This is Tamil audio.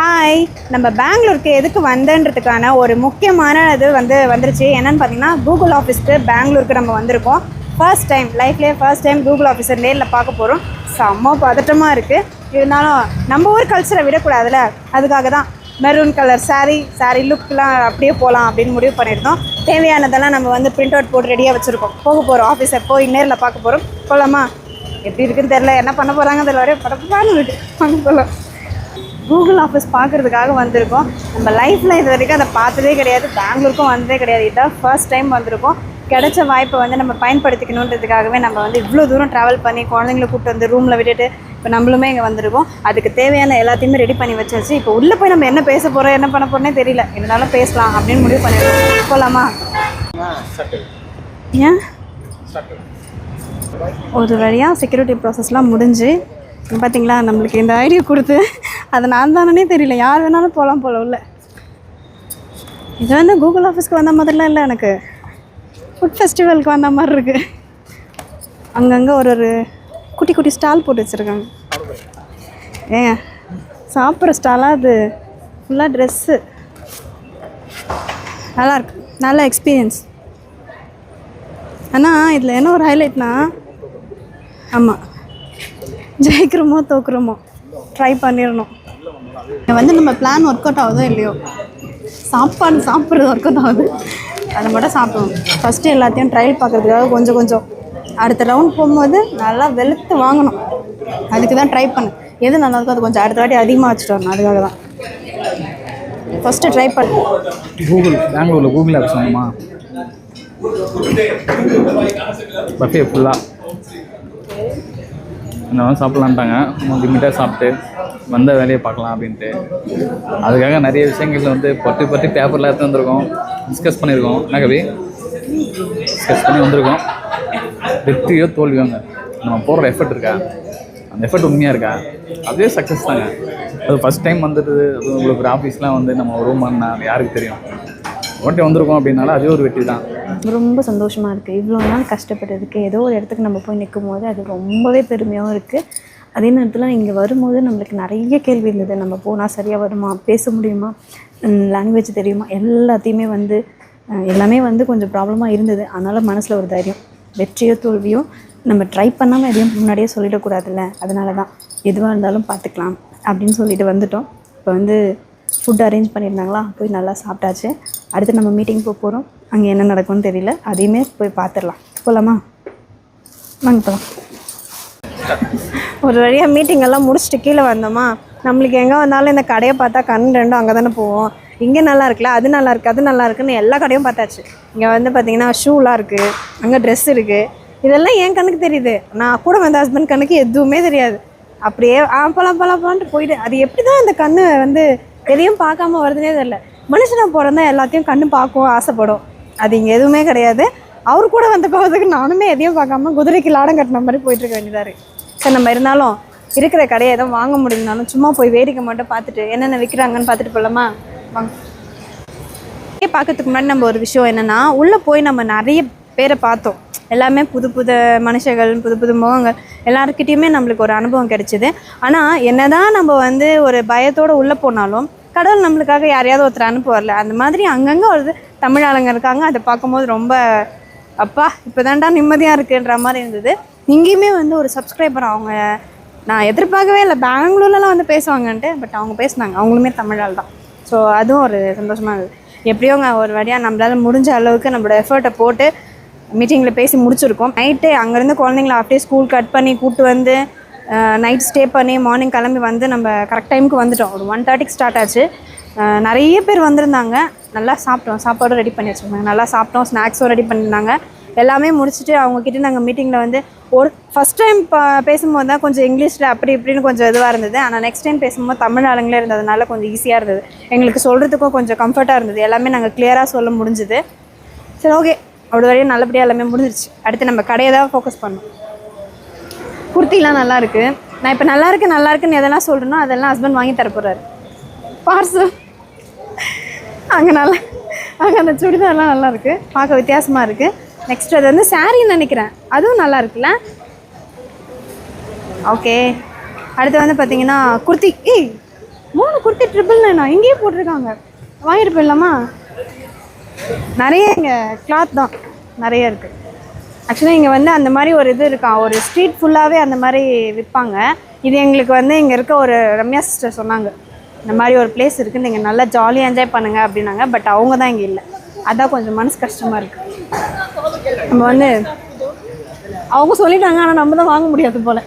ஹாய் நம்ம பெங்களூருக்கு எதுக்கு வந்தன்றதுக்கான ஒரு முக்கியமான இது வந்து வந்துருச்சு. என்னென்னு பார்த்தீங்கன்னா கூகுள் ஆஃபீஸ்க்கு பெங்களூருக்கு நம்ம வந்திருக்கோம். ஃபர்ஸ்ட் டைம் லைஃப்லேயே ஃபர்ஸ்ட் டைம் கூகுள் ஆஃபீஸர் நேரில் பார்க்க போகிறோம் செம்ம பதட்டமாக இருக்குது இருந்தாலும் நம்ம ஊர் கல்ச்சரை விடக்கூடாதுல்ல. அதுக்காக தான் மெரூன் கலர் சாரீ சாரீ லுக்லாம் அப்படியே போகலாம் அப்படின்னு முடிவு பண்ணியிருந்தோம். தேவையானதெல்லாம் நம்ம வந்து பிரிண்ட் அவுட் போட்டு ரெடியாக வச்சுருக்கோம். போக போகிறோம் ஆஃபீஸர் போய் நேரில் பார்க்க போகிறோம் போகலாமா எப்படி இருக்குன்னு தெரில என்ன பண்ண போகிறாங்க அதில் ஒரே படப்பான்னு இருக்கு. போகலாம் கூகுள் ஆஃபீஸ் பார்க்குறதுக்காக வந்திருக்கோம். நம்ம லைஃப்பில் இது வரைக்கும் அதை பார்த்ததே கிடையாது. பெங்களூருக்கும் வந்ததே கிடையாது. இதுதான் ஃபர்ஸ்ட் டைம் வந்திருக்கோம். கிடைச்ச வாய்ப்பை வந்து நம்ம பயன்படுத்திக்கணுன்றதுக்காகவே நம்ம வந்து இவ்வளோ தூரம் ட்ராவல் பண்ணி குழந்தைங்கள கூப்பிட்டு வந்து ரூமில் விட்டுட்டு இப்போ நம்மளுமே இங்கே வந்திருக்கோம். அதுக்கு தேவையான எல்லாத்தையுமே ரெடி பண்ணி வச்சாச்சு. இப்போ உள்ளே போய் நம்ம என்ன பேச போகிறோம் என்ன பண்ண போகிறோன்னே தெரியல. இருந்தாலும் பேசலாம் அப்படின்னு முடிவு பண்ணிடுறோம் போகலாமா ஏன்? ஒரு வழியாக செக்யூரிட்டி ப்ராசஸ்லாம் முடிஞ்சு பார்த்தீங்களா நம்மளுக்கு இந்த ஐடியா கொடுத்து அது நான் தானே தெரியல. யார் வேணாலும் போகலாம் போல உள்ள. இது வந்து கூகுள் ஆஃபீஸ்க்கு வந்த மாதிரிலாம் இல்லை எனக்கு. ஃபுட் ஃபெஸ்டிவலுக்கு வந்த மாதிரி இருக்குது அங்கங்கே ஒரு ஒரு குட்டி குட்டி ஸ்டால் போட்டு வச்சுருக்காங்க. ஏங்க சாப்பிட்ற ஸ்டாலாக அது? ஃபுல்லாக ட்ரெஸ்ஸு நல்லாயிருக்கு நல்ல எக்ஸ்பீரியன்ஸ் ஆனால் இதில் என்ன ஒரு ஹைலைட்னா ஆமாம் ஜெயிக்கிறோமோ தோக்குறோமோ. ட்ரை பண்ணிடணும். வந்து நம்ம பிளான் ஒர்க் அவுட் ஆகுதோ இல்லையோ? சாப்பாடு சாப்பிட்றது ஒர்க் அவுட் ஆகுது. அதை மட்டும் சாப்பிடுவோம் ஃபஸ்ட்டு எல்லாத்தையும் ட்ரையல் பார்க்கறதுக்காக கொஞ்சம் கொஞ்சம். அடுத்த ரவுண்ட் போகும்போது நல்லா வெளுத்து வாங்கணும். அதுக்கு தான் ட்ரை பண்ணேன். எது நல்லா இருக்கோ அது கொஞ்சம் அடுத்த வாட்டி அதிகமாக வச்சுட்டு வரணும். அதுக்காக தான். ஃபஸ்ட்டு ட்ரை பண்ணு கூகுள் பெங்களூரில் கூகுள் ஆப் சொன்னோமா பஃபே ஃபுல்லாக இந்த மாதிரி சாப்பிட்லான்ட்டாங்க லிமிட்டாக சாப்பிட்டு வந்த வேலையை பார்க்கலாம் அப்படின்ட்டு. அதுக்காக நிறைய விஷயங்கள் வந்து பட்டு பட்டு பேப்பரில் எடுத்து வந்திருக்கோம். டிஸ்கஸ் பண்ணியிருக்கோம். என்ன கவி? டிஸ்கஸ் பண்ணி வந்திருக்கோம். வெற்றியோ தோல்வியோங்க. நம்ம போடுற எஃபர்ட் இருக்கா? அந்த எஃபர்ட் உண்மையாக இருக்கா? அதே சக்ஸஸ் தாங்க. அது ஃபஸ்ட் டைம் வந்துட்டு அது உங்களுக்கு ஒரு ஆஃபீஸ்லாம் வந்து நம்ம ரூம் பண்ணால் யாருக்கு தெரியும்? ஒன்ட்டே வந்திருக்கோம் அப்படின்னால அதே ஒரு வெற்றி தான். ரொம்ப சந்தோஷமாக இருக்குது இவ்வளோ நாள் கஷ்டப்பட்டதுக்கு ஏதோ ஒரு இடத்துக்கு நம்ம போய் நிற்கும் போது அது ரொம்பவே பெருமையாகவும் இருக்குது அதே நேரத்தில் இங்கே வரும்போது நம்மளுக்கு நிறைய கேள்வி இருந்தது. நம்ம போனால் சரியாக வருமா? பேச முடியுமா? லாங்குவேஜ் தெரியுமா? எல்லாத்தையுமே வந்து எல்லாமே வந்து கொஞ்சம் ப்ராப்ளமாக இருந்தது. அதனால் மனசில் ஒரு தைரியம் வெற்றியோ தோல்வியோ நம்ம ட்ரை பண்ணாமல் எதையும் முன்னாடியே சொல்லிடக்கூடாதுல்ல? அதனால தான் எதுவாக இருந்தாலும் பார்த்துக்கலாம் அப்படின்னு சொல்லிட்டு வந்துட்டோம். இப்போ வந்து ஃபுட் அரேஞ்ச் பண்ணியிருந்தாங்களா? போய் நல்லா சாப்பிட்டாச்சு. அடுத்து நம்ம மீட்டிங் போக போகிறோம் அங்கே என்ன நடக்கும்னு தெரியல. அதையுமே போய் பார்த்துடலாம் போகலாமா வாங்க போகலாம் ஒரு வழியாக மீட்டிங் எல்லாம் முடிச்சுட்டு கீழே வந்தோமா? நம்மளுக்கு எங்கே வந்தாலும் இந்த கடையை பார்த்தா கண் ரெண்டும் அங்கே தானே போவோம். இங்கே நல்லா இருக்குல்ல? அது நல்லா இருக்குது அது நல்லா இருக்குன்னு எல்லா கடையும் பார்த்தாச்சு. இங்கே வந்து பார்த்தீங்கன்னா ஷூலாம் இருக்குது அங்கே ட்ரெஸ் இருக்குது இதெல்லாம் என் கண்ணுக்கு தெரியுது. நான் கூட வந்த ஹஸ்பண்ட் கண்ணுக்கு எதுவுமே தெரியாது. அப்படியே ஆ போலாம் போலாம் போலான்ட்டு போயிட்டு அது எப்படி தான் அந்த கண்ணு வந்து எதையும் பார்க்காம வருதுன்னே தெரியல. மனுஷனை பிறந்தா எல்லாத்தையும் கண்ணு பார்க்கும் ஆசைப்படும். அது இங்கே எதுவுமே கிடையாது. அவர் கூட வந்த போகிறதுக்கு நானுமே எதையும் பார்க்காம குதிரைக்கு லாடம் கட்டின மாதிரி போயிட்டு இருக்க. வேண்டியதாக சார் சரி நம்ம இருந்தாலும் இருக்கிற கடையை எதுவும் வாங்க முடியலனாலும் சும்மா போய் வேடிக்கை மட்டும் பார்த்துட்டு என்னென்ன விற்கிறாங்கன்னு பார்த்துட்டு போகலாமா வாங்க. இங்கே பார்க்கறதுக்கு முன்னாடி நம்ம ஒரு விஷயம் என்னென்னா உள்ளே போய் நம்ம நிறைய பேரை பார்த்தோம். எல்லாமே புது புது மனுஷர்கள் புது புது முகங்கள் எல்லாருக்கிட்டேயுமே நம்மளுக்கு ஒரு அனுபவம் கிடைச்சிது. ஆனால் என்னதான் நம்ம வந்து ஒரு பயத்தோடு உள்ளே போனாலும் கடவுள் நம்மளுக்காக யாரையாவது ஒருத்தர் அனுப்புவார்ல அந்த மாதிரி அங்கங்கே ஒரு தமிழ் ஆளுங்க இருக்காங்க. அதை பார்க்கும்போது ரொம்ப அப்பா இப்போ தாண்டா நிம்மதியாக இருக்குன்ற மாதிரி இருந்தது. இங்கேயுமே வந்து ஒரு சப்ஸ்கிரைபர் அவங்க நான் எதிர்பார்க்கவே இல்லை. பெங்களூர்லலாம் வந்து பேசுவாங்கன்ட்டு பட் அவங்க பேசுனாங்க. அவங்களுமே தமிழால் தான். ஸோ அதுவும் ஒரு சந்தோஷமாக இருந்தது. எப்படியோங்க ஒரு வழியாக நம்மளால் முடிஞ்ச அளவுக்கு நம்மளோட எஃபர்ட்டை போட்டு மீட்டிங்கில் பேசி முடிச்சிருக்கோம். நைட்டு அங்கேருந்து குழந்தைங்கள அப்படியே ஸ்கூல் கட் பண்ணி கூப்பிட்டு வந்து நைட் ஸ்டே பண்ணி மார்னிங் கிளம்பி வந்து நம்ம கரெக்ட் டைமுக்கு வந்துட்டோம். ஒரு ஒன் தேர்ட்டிக்கு ஸ்டார்ட் ஆச்சு. நிறைய பேர் வந்திருந்தாங்க. நல்லா சாப்பிட்டோம். சாப்பாடும் ரெடி பண்ணி வச்சுருந்தாங்க. நல்லா சாப்பிட்டோம். ஸ்நாக்ஸும் ரெடி பண்ணியிருந்தாங்க எல்லாமே முடிச்சுட்டு அவங்கக்கிட்ட நாங்கள் மீட்டிங்கில் வந்து ஒரு ஃபஸ்ட் டைம் பேசும்போது தான் கொஞ்சம் இங்கிலீஷில் அப்படி இப்படின்னு கொஞ்சம் இதுவாக இருந்தது. ஆனால் நெக்ஸ்ட் டைம் பேசும்போது தமிழ் ஆளுங்களே இருந்ததுனால கொஞ்சம் ஈஸியாக இருந்தது. எங்களுக்கு சொல்கிறதுக்கும் கொஞ்சம் கம்ஃபர்ட்டாக இருந்தது. எல்லாமே நாங்கள் கிளியராக சொல்ல முடிஞ்சுது. சரி ஓகே அவ்வளோ வரையும் நல்லபடியாக எல்லாமே முடிஞ்சிருச்சு. அடுத்து நம்ம கடையை தான் ஃபோக்கஸ் பண்ணோம் குர்த்திலாம் நல்லா இருக்கு நான் இப்போ நல்லா இருக்கு நல்லா இருக்குன்னு எதெல்லாம் சொல்கிறேனோ அதெல்லாம் ஹஸ்பண்ட் வாங்கி தர போகிறாரு பார்சல். அங்கே நல்லா அங்கே அந்த சுடிதார்லாம் நல்லா இருக்கு பார்க்க வித்தியாசமாக இருக்கு நெக்ஸ்ட் அது வந்து சாரின்னு நினைக்கிறேன். அதுவும் நல்லா இருக்குல்ல ஓகே அடுத்து வந்து பார்த்தீங்கன்னா குர்த்தி. ஏய் மூணு குர்த்தி ட்ரிபிள் நைனா இங்கேயே போட்டிருக்காங்க. வாங்கிட்டு போயிடலாமா? நிறைய இங்கே கிளாத் தான். நிறைய இருக்குது ஆக்சுவலாக இங்கே வந்து அந்த மாதிரி ஒரு இது இருக்கா? ஒரு ஸ்ட்ரீட் ஃபுல்லாகவே அந்த மாதிரி விற்பாங்க இது எங்களுக்கு வந்து இங்கே இருக்க ஒரு ரம்யா சிஸ்டர் சொன்னாங்க. இந்த மாதிரி ஒரு பிளேஸ் இருக்குது நீங்கள் நல்லா ஜாலியாக என்ஜாய் பண்ணுங்க அப்படின்னாங்க. பட் அவங்க தான் இங்கே இல்லை. அதான் கொஞ்சம் மனசு கஷ்டமாக இருக்குது நம்ம வந்து அவங்க சொல்லிட்டாங்க ஆனால் நம்ம தான் வாங்க முடியாது போல்.